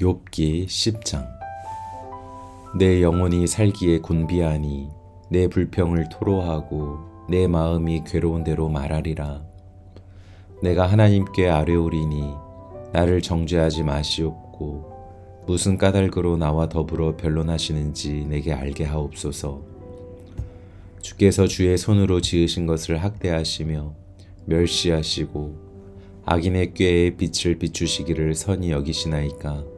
욥기 10장. 내 영혼이 살기에 곤비하니 내 불평을 토로하고 내 마음이 괴로운 대로 말하리라. 내가 하나님께 아뢰오리니 나를 정죄하지 마시옵고 무슨 까닭으로 나와 더불어 변론하시는지 내게 알게 하옵소서. 주께서 주의 손으로 지으신 것을 학대하시며 멸시하시고 악인의 꾀에 빛을 비추시기를 선히 여기시나이까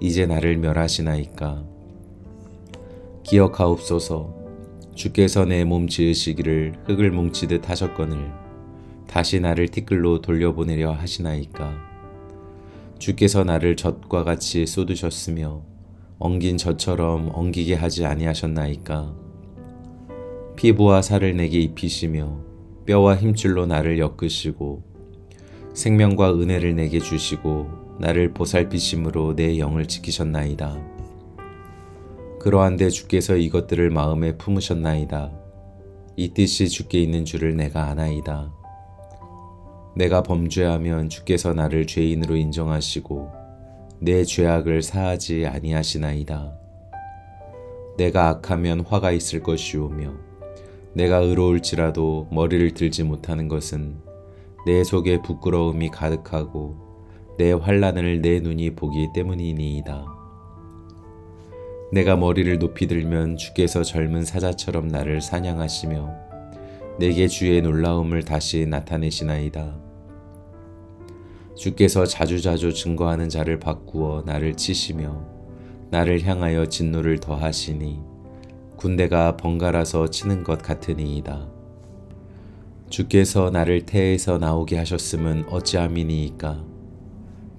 이제 나를 멸하시나이까? 기억하옵소서. 주께서 내 몸 지으시기를 흙을 뭉치듯 하셨거늘 다시 나를 티끌로 돌려보내려 하시나이까? 주께서 나를 젖과 같이 쏟으셨으며 엉긴 젖처럼 엉기게 하지 아니하셨나이까? 피부와 살을 내게 입히시며 뼈와 힘줄로 나를 엮으시고 생명과 은혜를 내게 주시고 나를 보살피심으로 내 영을 지키셨나이다. 그러한데 주께서 이것들을 마음에 품으셨나이다. 이 뜻이 주께 있는 줄을 내가 아나이다. 내가 범죄하면 주께서 나를 죄인으로 인정하시고 내 죄악을 사하지 아니하시나이다. 내가 악하면 화가 있을 것이오며 내가 의로울지라도 머리를 들지 못하는 것은 내 속에 부끄러움이 가득하고 내 환란을 내 눈이 보기 때문이니이다. 내가 머리를 높이 들면 주께서 젊은 사자처럼 나를 사냥하시며 내게 주의 놀라움을 다시 나타내시나이다. 주께서 자주자주 증거하는 자를 바꾸어 나를 치시며 나를 향하여 진노를 더하시니 군대가 번갈아서 치는 것 같으니이다. 주께서 나를 태에서 나오게 하셨음은 어찌함이니이까?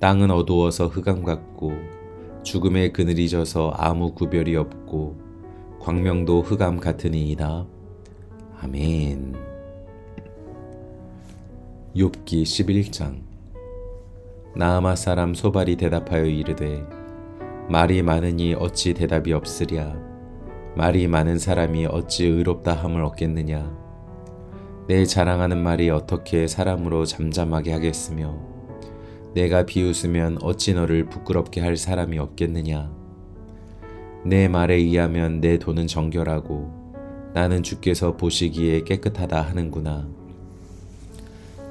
땅은 어두워서 흑암 같고 죽음의 그늘이 져서 아무 구별이 없고 광명도 흑암 같으니이다. 아멘. 욥기 11장 나아마 사람 소발이 대답하여 이르되 말이 많으니 어찌 대답이 없으랴 말이 많은 사람이 어찌 의롭다 함을 얻겠느냐 내 자랑하는 말이 어떻게 사람으로 잠잠하게 하겠으며 내가 비웃으면 어찌 너를 부끄럽게 할 사람이 없겠느냐. 내 말에 의하면 내 돈은 정결하고 나는 주께서 보시기에 깨끗하다 하는구나.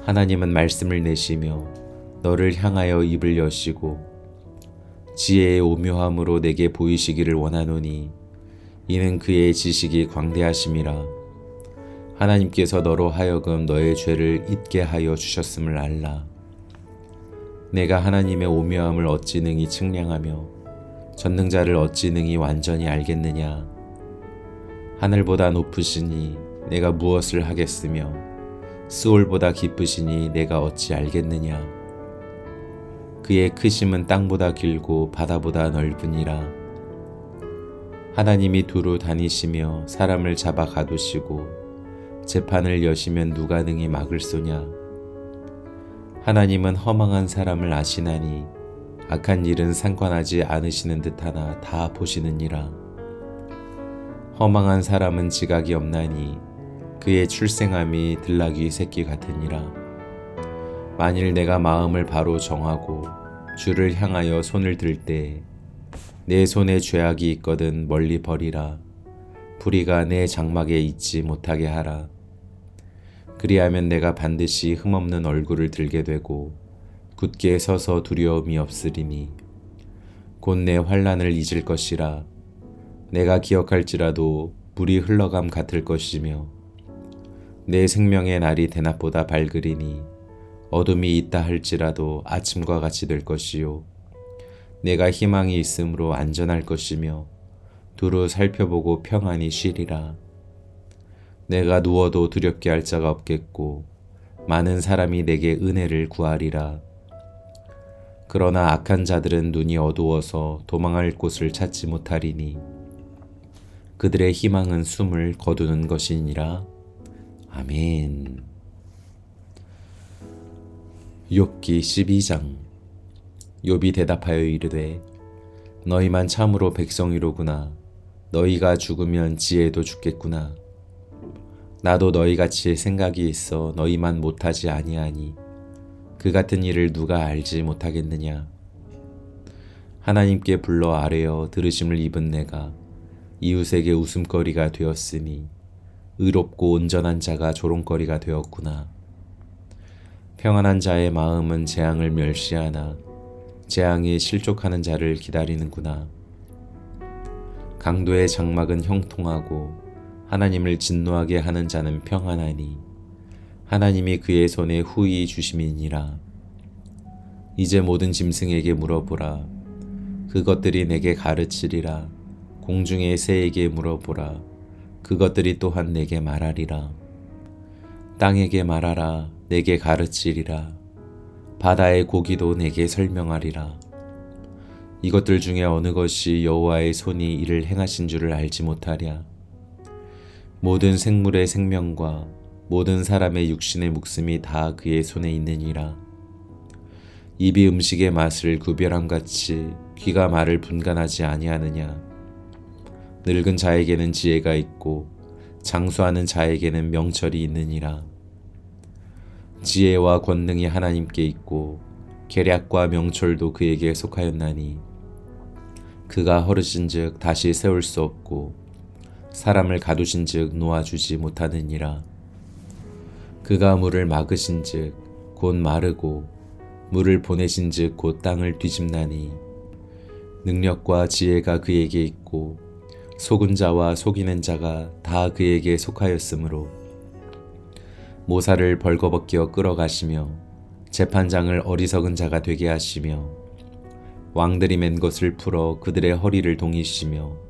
하나님은 말씀을 내시며 너를 향하여 입을 여시고 지혜의 오묘함으로 내게 보이시기를 원하노니 이는 그의 지식이 광대하심이라. 하나님께서 너로 하여금 너의 죄를 잊게 하여 주셨음을 알라. 내가 하나님의 오묘함을 어찌 능히 측량하며 전능자를 어찌 능히 완전히 알겠느냐. 하늘보다 높으시니 내가 무엇을 하겠으며 스올보다 깊으시니 내가 어찌 알겠느냐. 그의 크심은 땅보다 길고 바다보다 넓으니라. 하나님이 두루 다니시며 사람을 잡아 가두시고 재판을 여시면 누가 능히 막을 쏘냐. 하나님은 허망한 사람을 아시나니 악한 일은 상관하지 않으시는 듯하나 다 보시느니라. 허망한 사람은 지각이 없나니 그의 출생함이 들나귀 새끼 같으니라. 만일 내가 마음을 바로 정하고 주를 향하여 손을 들 때 내 손에 죄악이 있거든 멀리 버리라. 불의가 내 장막에 있지 못하게 하라. 그리하면 내가 반드시 흠없는 얼굴을 들게 되고 굳게 서서 두려움이 없으리니 곧 내 환란을 잊을 것이라. 내가 기억할지라도 물이 흘러감 같을 것이며 내 생명의 날이 대낮보다 밝으리니 어둠이 있다 할지라도 아침과 같이 될 것이요. 내가 희망이 있으므로 안전할 것이며 두루 살펴보고 평안히 쉬리라 내가 누워도 두렵게 할 자가 없겠고 많은 사람이 내게 은혜를 구하리라 그러나 악한 자들은 눈이 어두워서 도망할 곳을 찾지 못하리니 그들의 희망은 숨을 거두는 것이니라. 아멘. 욥기 12장 욥이 대답하여 이르되 너희만 참으로 백성이로구나 너희가 죽으면 지혜도 죽겠구나 나도 너희같이 생각이 있어 너희만 못하지 아니하니 그 같은 일을 누가 알지 못하겠느냐 하나님께 불러 아뢰어 들으심을 입은 내가 이웃에게 웃음거리가 되었으니 의롭고 온전한 자가 조롱거리가 되었구나. 평안한 자의 마음은 재앙을 멸시하나 재앙이 실족하는 자를 기다리는구나. 강도의 장막은 형통하고 하나님을 진노하게 하는 자는 평안하니 하나님이 그의 손에 후히 주심이니라. 이제 모든 짐승에게 물어보라. 그것들이 내게 가르치리라. 공중의 새에게 물어보라. 그것들이 또한 내게 말하리라. 땅에게 말하라. 내게 가르치리라. 바다의 고기도 내게 설명하리라. 이것들 중에 어느 것이 여호와의 손이 이를 행하신 줄을 알지 못하랴. 모든 생물의 생명과 모든 사람의 육신의 목숨이 다 그의 손에 있느니라. 입이 음식의 맛을 구별함 같이 귀가 말을 분간하지 아니하느냐. 늙은 자에게는 지혜가 있고 장수하는 자에게는 명철이 있느니라. 지혜와 권능이 하나님께 있고 계략과 명철도 그에게 속하였나니 그가 허르신즉 다시 세울 수 없고 사람을 가두신즉 놓아주지 못하느니라. 그가 물을 막으신즉 곧 마르고 물을 보내신즉 곧 땅을 뒤집나니 능력과 지혜가 그에게 있고 속은 자와 속이는 자가 다 그에게 속하였으므로 모사를 벌거벗겨 끌어가시며 재판장을 어리석은 자가 되게 하시며 왕들이 맨 것을 풀어 그들의 허리를 동이시며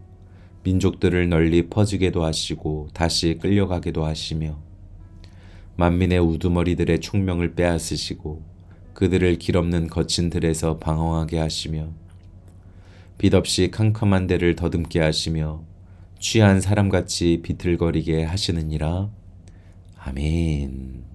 민족들을 널리 퍼지게도 하시고 다시 끌려가게도 하시며 만민의 우두머리들의 총명을 빼앗으시고 그들을 길없는 거친 들에서 방황하게 하시며 빛없이 캄캄한 데를 더듬게 하시며 취한 사람같이 비틀거리게 하시느니라. 아멘.